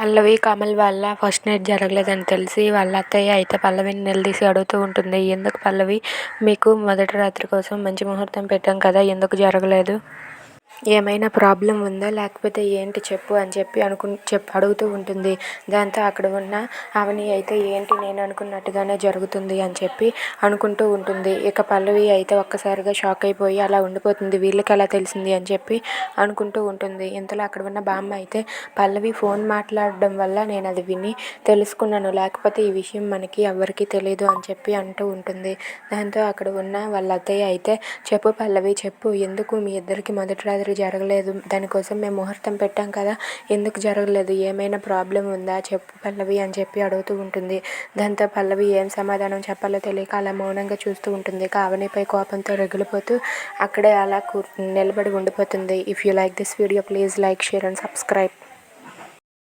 పల్లవి కమల్ వాళ్ళ first night జరగలేదని తెలిసి వాళ్ళ అత్తయ్య అయితే పల్లవిని నిలదీసి అడుగుతూ ఉంటుంది ఎందుకు పల్లవి? మీకు మొదటి రాత్రి కోసం మంచి ముహూర్తం పెట్టాం కదా ఎందుకు జరగలేదు? ఏమైనా ప్రాబ్లం ఉందా? లేకపోతే ఏంటి చెప్పు అని చెప్పి అనుకు చెప్పి అడుగుతూ ఉంటుంది. దాంతో అక్కడ ఉన్న అవని అయితే ఏంటి నేను అనుకున్నట్టుగానే జరుగుతుంది అని చెప్పి అనుకుంటూ ఉంటుంది. ఇక పల్లవి అయితే ఒక్కసారిగా షాక్ అయిపోయి అలా ఉండిపోతుంది. వీళ్ళకి అలా తెలిసింది అని చెప్పి అనుకుంటూ ఉంటుంది. ఇంతలో అక్కడ ఉన్న బామ్మ అయితే పల్లవి ఫోన్ మాట్లాడడం వల్ల నేను అది విని తెలుసుకున్నాను. లేకపోతే ఈ విషయం మనకి ఎవరికి తెలియదు అని చెప్పి అంటూ ఉంటుంది. దాంతో అక్కడ ఉన్న వాళ్ళ అత్తయ్య అయితే చెప్పు పల్లవి చెప్పు ఎందుకు మీ ఇద్దరికి మొదటి రాత్రి జరగలేదు. దానికోసం మేము ముహూర్తం పెట్టాం కదా. ఎందుకు జరగలేదు? ఏమైనా ప్రాబ్లం ఉందా? చెప్పు పల్లవి అని చెప్పి అడుగుతూ ఉంటుంది. దాంతో పల్లవి ఏం సమాధానం చెప్పాలో తెలియక అలా మౌనంగా చూస్తూ ఉంటుంది. కావనిపై కోపంతో రగిలిపోతూ అక్కడే అలా కూ నిలబడి ఉండిపోతుంది. If you like this video please like share and subscribe